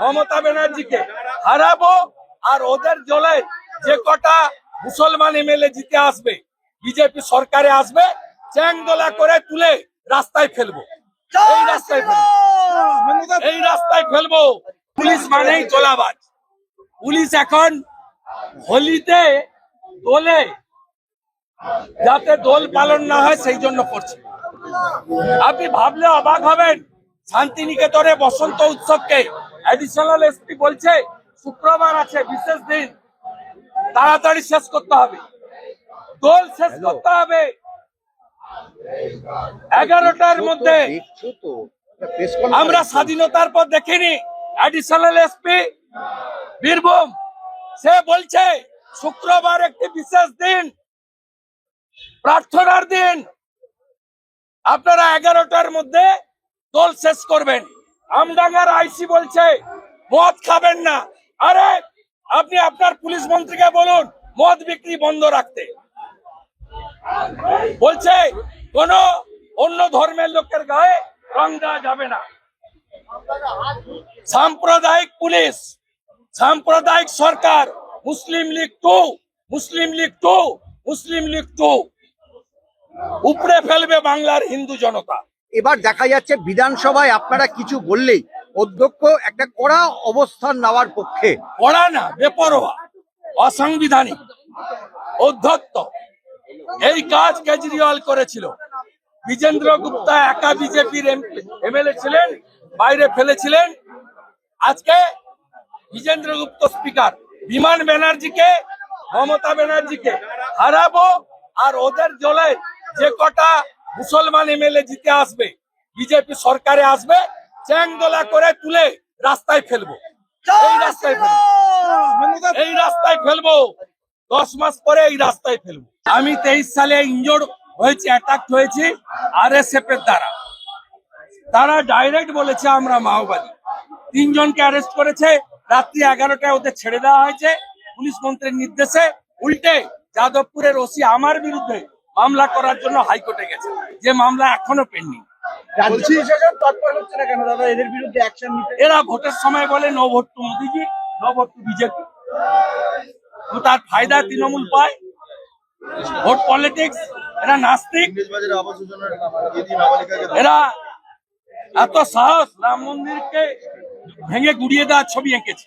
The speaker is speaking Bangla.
মমতা ব্যানার্জিকে হারাবো আর ওদের জলে যে কটা মুসলমান এমএলএ জিতে আসবে, বিজেপি সরকারে আসবে, চ্যাংদোলা করে তুলে রাস্তায় ফেলব। এই রাস্তায় ফেলব। এই রাস্তায় ফেলব। পুলিশ মানেই তোলাবাজ পুলিশ এখন হোলিতে দোলে, যাতে দোল পালন না হয়, সেই জন্য করছে। আপনি ভাবলে অবাক হবেন, শান্তিনিকেতনে বসন্ত উৎসবকে অ্যাডিশনাল এসপি বলছে শুক্রবার আছে বিশেষ দিন। তাড়াতাড়ি শেষ করতে হবে। দোল শেষ করতে হবে। এগারোটার মধ্যে। আমরা স্বাধীনতার পর দেখিনি। অ্যাডিশনাল এসপি বীরভূম সে বলছে শুক্রবার একটি বিশেষ দিন। প্রার্থনার দিন। আপনারা এগারোটার মধ্যে দোল শেষ করবেন। আমডাঙ্গার আইসি বলছে, মদ খাবেন না। আরে, আপনি আপনার পুলিশ মন্ত্রীকে বলুন, মদ বিক্রি বন্ধ রাখতে। বলছে, কোন অন্য ধর্মের লোকের গায়ে রং দেওয়া যাবে না। সাম্প্রদায়িক পুলিশ, সাম্প্রদায়িক সরকার, Muslim League two, Muslim League two, Muslim League two. উপড়ে ফেলবে বাংলার হিন্দু জনতা। এবার দেখা যাচ্ছে বিধানসভায় আপনারা কিছু বললেই অধ্যক্ষ একটা কড়া অবস্থান নেওয়ার পক্ষে। কড়া না, বেপরোয়া, অসাংবিধানিক। অধ্যত্ত এই কাজ কেজরিওয়াল করেছিল। বিজেন্দ্র গুপ্তা একা বিজেপির এমএলএ ছিলেন, বাইরে ফেলেছিলেন। আজকে বিজেন্দ্র গুপ্ত স্পিকার, বিমান ব্যানার্জিকে, মমতা ব্যানার্জিকে হারাবো আর ওদের জলে যে কটা মুসলমান এমএলএ জিতে আসবে, বিজেপি সরকারে আসবে, চ্যাংদোলা করে তুলে রাস্তায় ফেলব। এই রাস্তায় ফেলব। এই রাস্তায় ফেলব। দশ মাস পরে এই রাস্তায় ফেলব। আমি তেইশ সালে ইনজোর্ড হয়েছি অ্যাটাক হয়েছি আর এস এফ এর দ্বারা। তারা ডাইরেক্ট বলেছে আমরা মাওবাদী। তিনজনকে অ্যারেস্ট করেছে, রাত্রি এগারোটায় ওদের ছেড়ে দেওয়া হয়েছে, পুলিশ মন্ত্রীর নির্দেশে। উল্টে যাদবপুরের ওসি আমার বিরুদ্ধে মামলা করার জন্য হাইকোর্টে গেছে। যে মামলা এখনও পেন্ডিং। রাজ্য তৎপর হচ্ছে না কেন? দাদা এদের বিরুদ্ধে অ্যাকশন নিতে। এরা ভোটের সময় বলে no vote to Modiji no vote to BJP. তার ফায়দা তৃণমূল পায়। ভোট পলিটিক্স এরা নাস্তিক। ইংরেজবাজারে আবাস যোজনার দিয়ে নাবালিকাকে এরা এত সাহস রাম মন্দিরকে ভেঙে গুড়িয়ে দেওয়ার ছবি এঁকেছে।